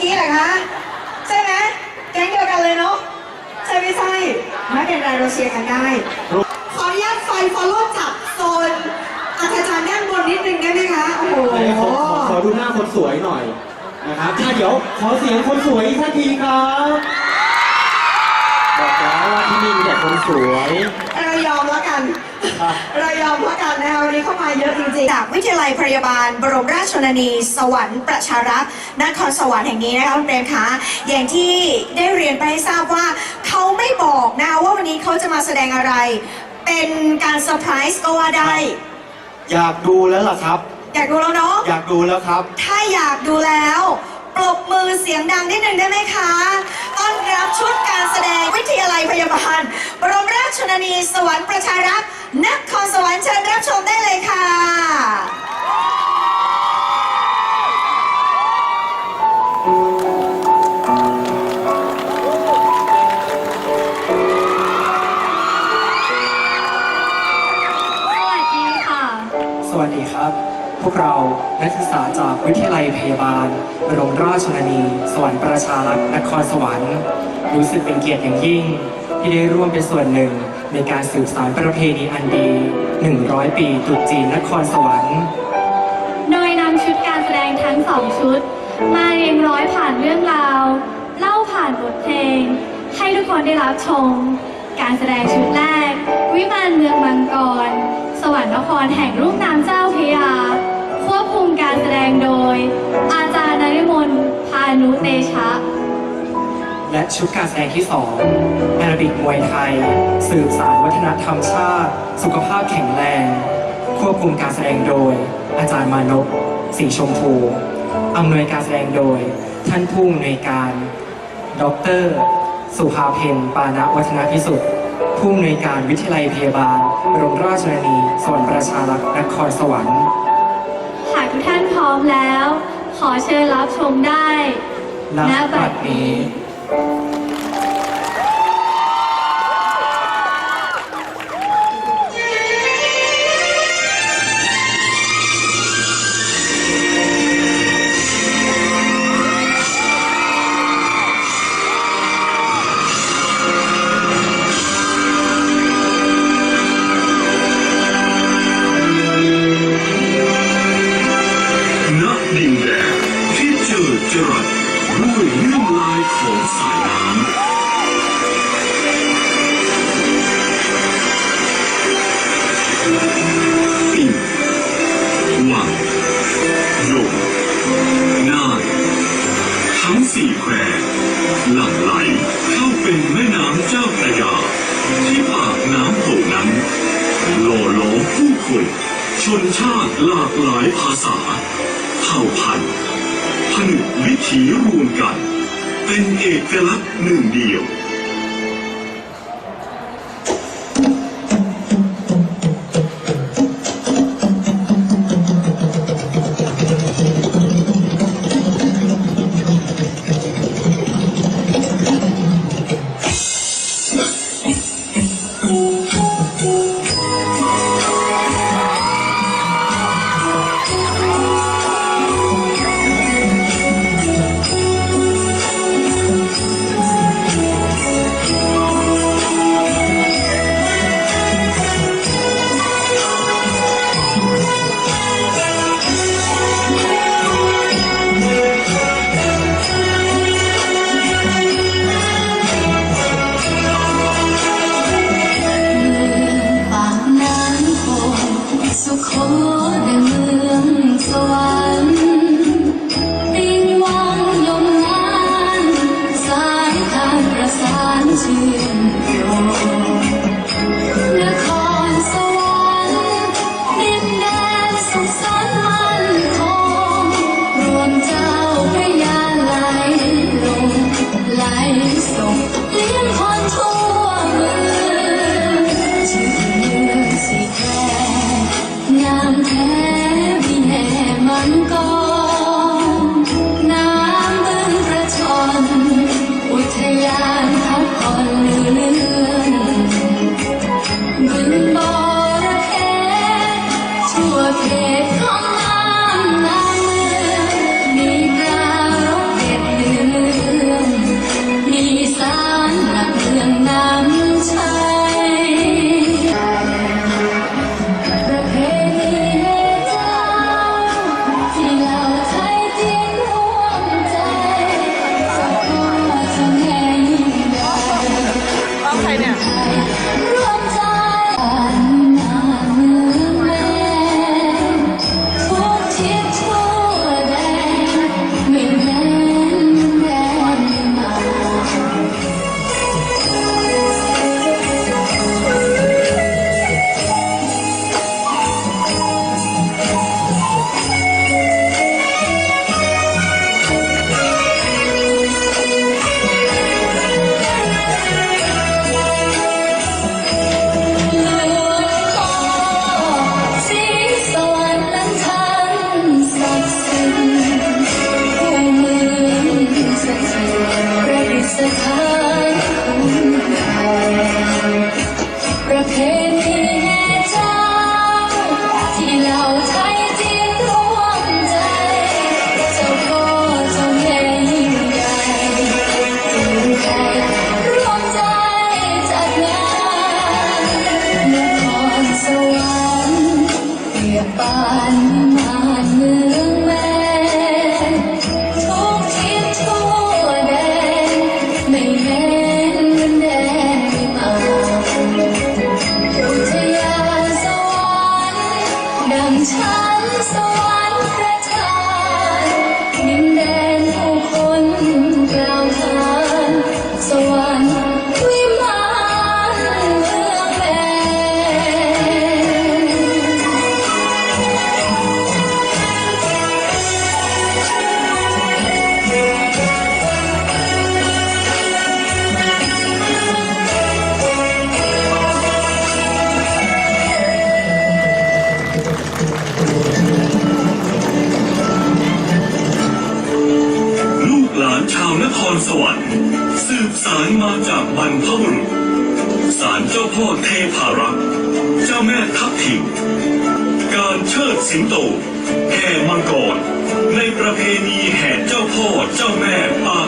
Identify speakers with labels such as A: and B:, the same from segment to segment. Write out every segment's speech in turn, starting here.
A: กันกับเมื่อกี้เหรอคะใช่ไหมแก๊งเดียวกันเลยเนาะใช่ไม่ใช่ไม่เป็นไรเราเชียร์กันได้ ขออนุญาตไฟฟอลโล่จับโซนอาจารย์ด้านบนนิดนึงได้ไหมคะโอ้โห
B: ไหนขอขอขอดูหน้าคนสวยหน่อยนะครับอะเดี๋ยวขอเสียงคนสวยอีกสักทีครับบอกแล้วว่าที่นี่มีแต่คนสวย
A: เรายอมแล้วกันนะคะวันนี้เข้ามาเยอะจริงๆ จากวิทยาลัยพยาบาล บรมราชชนนี สวรรค์ประชารักษ์นครสวรรค์แห่งนี้นะคะคุณเปรมคะอย่างที่ได้เรียนไปให้ทราบว่าเขาไม่บอกนะคะว่าวันนี้เขาจะมาแสดงอะไร เป็นการเซอร์ไพรส์ก็ว่าได้
B: อยากดูแล้วล่ะครับ
A: อยากดูแล้วเนาะ
B: อยากดูแล้วครับ
A: ถ้าอยากดูแล้ว ปรบมือเสียงดังนิดหนึ่งได้ไหมคะต้อน รับชุดการแสดงวิทยาลัยพยาบาล บรมราชชนนี สวรรค์ประชารักษ์นครสวรรค์เชิญรับชมได้เลยค่ะ
C: พวกเรานักศึกษาจากวิทยาลัยพยาบาลบรมราชชนนี สวรรค์ประชารักษ์นครสวรรค์ รู้สึกเป็นเกียรติอย่างยิ่ง ที่ได้ร่วมเป็นส่วนหนึ่ง ในการสืบสานประเพณีอันดี 100 ปีตรุษจีนนครสวรรค์
D: โดยนำชุดการแสดงทั้งสองชุด มาเรียงร้อยผ่านเรื่องราว เล่าผ่านบทเพลง ให้ทุกคนได้รับชม การแสดงชุดแรก วิมานเมืองมังกร สวรรค์นครแห่งรุ่มน้ำเจ้าพระยา การแสดงโดย อาจารย์นฤมลพานุเตชะ
C: และชุดการแสดงที่2แอรบิกมวยไทย สืบสารวัฒนธรรมชาติ สุขภาพแข็งแรง ควบคุมการแสดงโดย อาจารย์มานพสีชมพูอำนวยการแสดงโดย ท่านผู้อำนวยการ ดร สุภาเพนปานะวัฒนพิสุทธิ์ผู้อำนวยการวิทยาลัยพยาบาลบรมราชนีสวรรค์ประชารักษ์นครสวรรค์
D: มแล้ว ขอเชิญรับชมได้
C: ณบัดนี้
E: นชาติหลากหลายภาษาเผ่าพันธุ์ผนึกวิถีรวมกัน เป็นเอกลักษณ์หนึ่งเดียว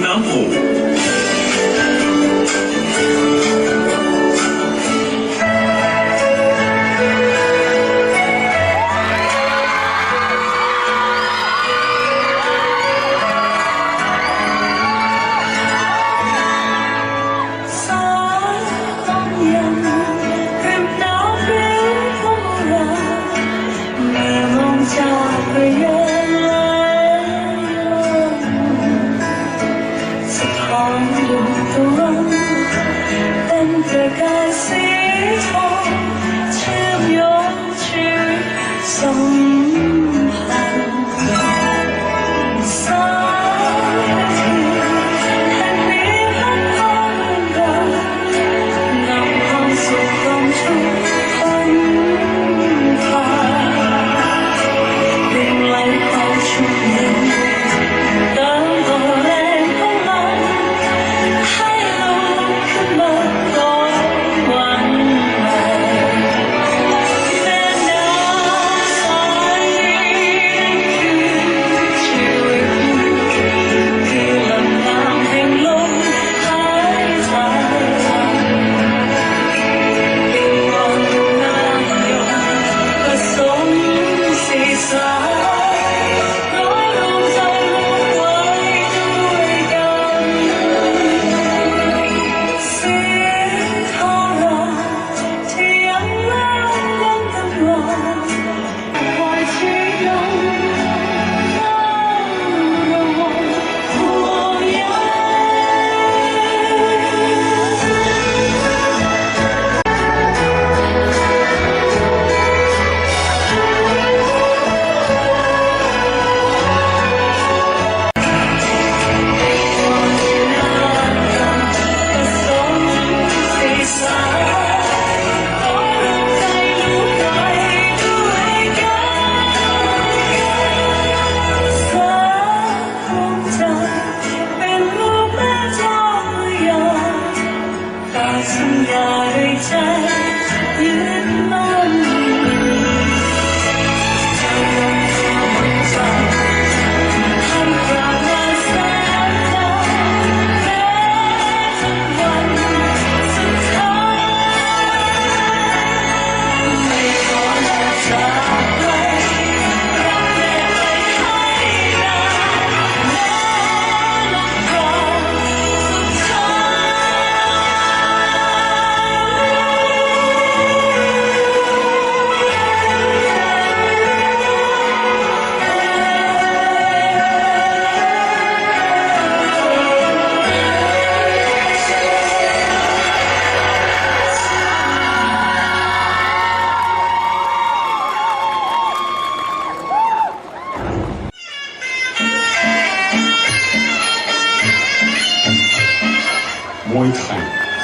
E: 南湖。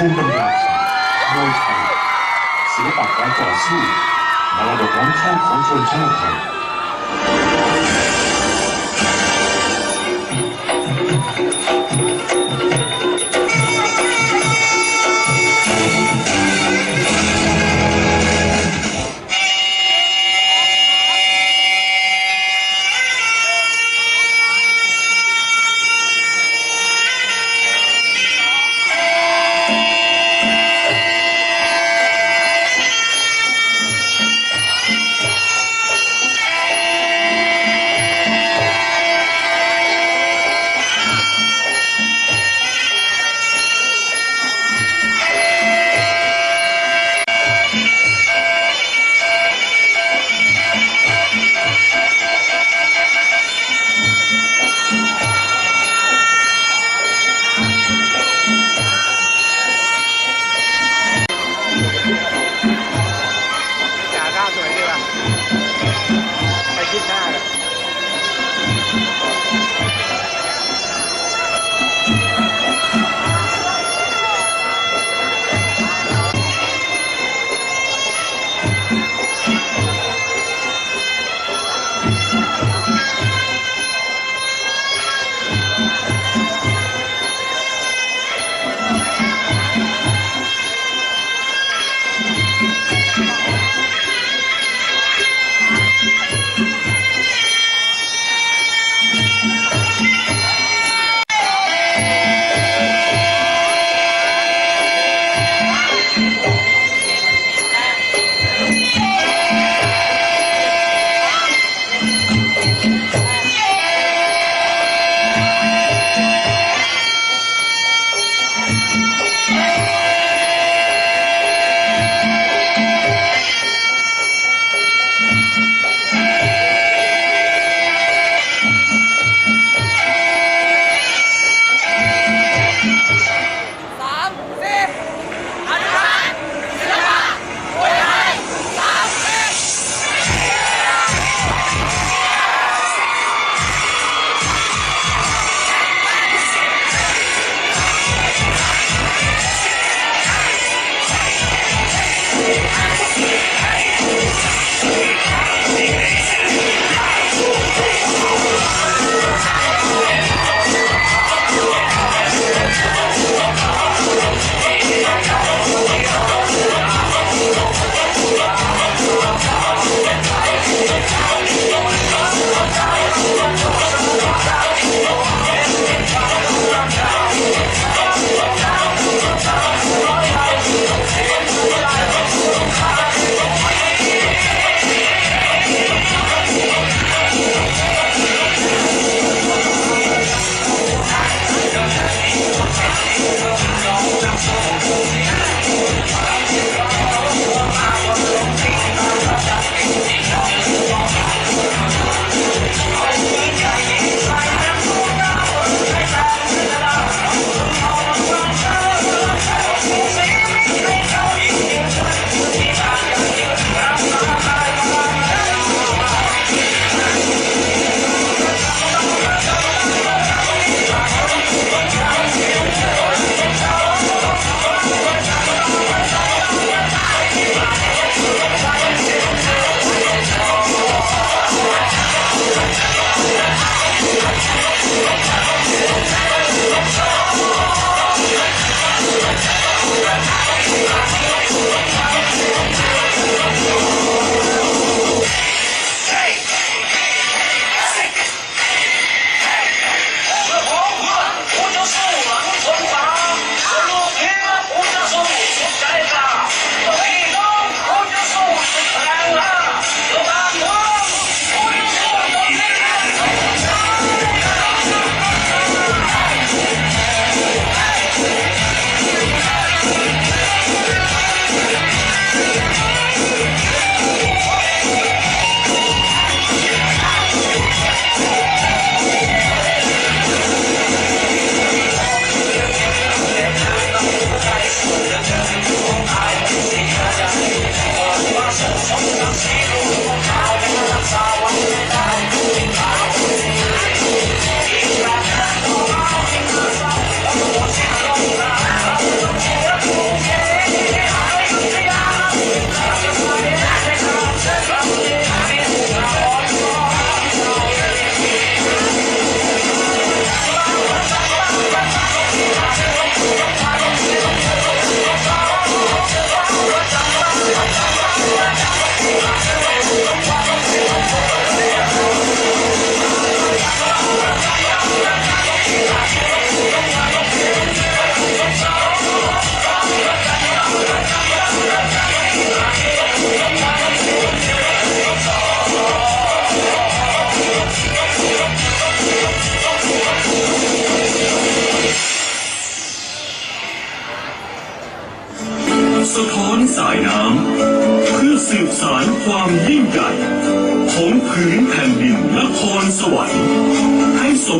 E: ภูมิปั
F: ญญาโดยไทย
G: ศิลปะการต่อสู้มรดกล้ำค่าของชนชาติไทย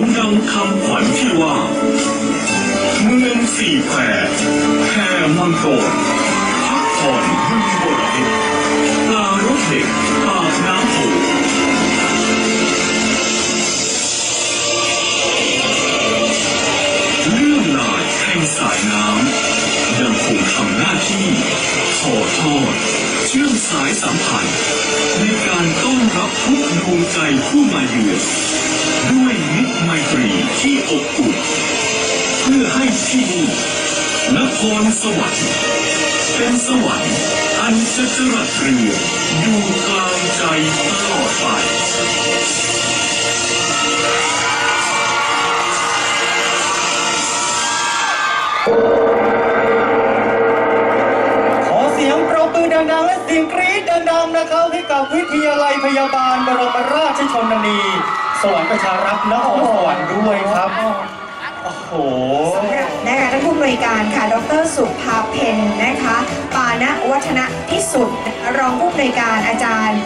H: มดังคำขวัญที่ว่า เมืองสี่แควแค่มังกรพักผ่อนบึงบรเพชรปลารถเด็กปากน้ำโขงเรื่องลายแห่งสายน้ำยังคงทำหน้าที่ถ่อทอดเชื่อมสายสัมพันธ์ในการต้อนรับทุกดวงใจผู้มาเยือนด้วย ไมตรีที่อบอุ่นเพื่อให้ที่นี่นครสวรรค์เป็นสวรรค์อันจะจรัสเรืองอยู่กลางใจตลอดไป
B: ขอเสียงปรบมือดังๆ และเสียงกรี๊ดดังๆนะครับให้กับวิทยาลัยพยาบาลบรมราชชนนี สวรรค์ประชารักษ์นครสวรรค์ด้วยครับ โอ้โห
A: สำหรับนะคะท่านผู้อำนวยการค่ะ ดรสุภาเพนนะคะ ปานะวัฒนพิสุทธิ์รองผู้อำนวยการอาจารย์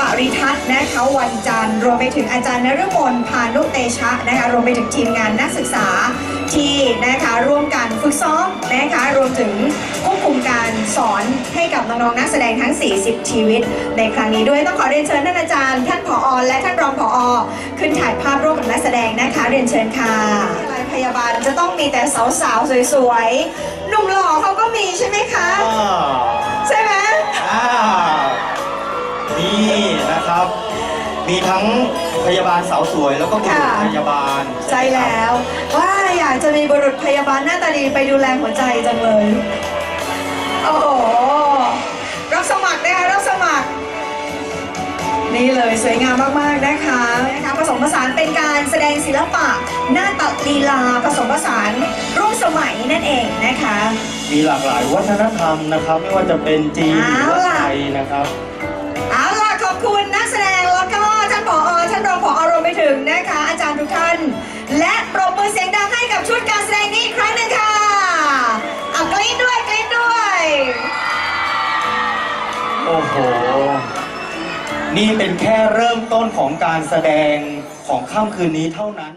A: ปริทัศน์นะคะวันจันทร์รวมไปถึงอาจารย์นฤมลพานุเตชะนะคะรวมไปถึงทีมงานนักศึกษา ที่นะคะร่วมกันฝึกซ้อมนะคะรวมถึงควบคุมการสอนให้กับน้องๆนักแสดงทั้ง 40 ชีวิต ในครั้งนี้ด้วยต้องขอเรียนเชิญท่านอาจารย์ ท่านผอและท่านรองผอขึ้นถ่ายภาพร่วมกับนักแสดงนะคะ เรียนเชิญค่ะพยาบาลจะต้องมีแต่สาวๆสวยๆหนุ่มหล่อเขาก็มีใช่ไหมคะใช่ไหม
B: อ่านี่นะครับ มีทั้งพยาบาลสาวสวยแล้วก็บุรุษ
A: ค่ะ
B: พยาบาล
A: ใจแล้วว่า อยากจะมีบุรุษพยาบาลหน้าตาดีไปดูแลหัวใจจังเลย โอ้โห รับสมัครนะคะรับสมัคร นี่เลยสวยงามมากๆนะคะนะคะผสมผสานเป็นการแสดงศิลปะ หน้าตัดลีลาผสมผสานร่วมสมัยนั่นเองนะคะ
B: มีหลากหลายวัฒนธรรมนะครับ ไม่ว่าจะเป็นจีนหรือว่า
A: เอาล่ะ
B: ไทยนะครับ
A: เอาล่ะขอบคุณนักแสดงแล้วก็ท่านผอท่านรองผอรวมไปถึงนะคะ อาจารย์ทุกท่าน และปรบมือเสียงดังให้กับชุ ดการแสดงนี้อีกครั้งหนึ่งค่ะเอากรี๊ดด้วยกรี๊ดด้วย
B: โอ้โห นี่เป็นแค่เริ่มต้นของการแสดงของค่ำคืนนี้เท่านั้น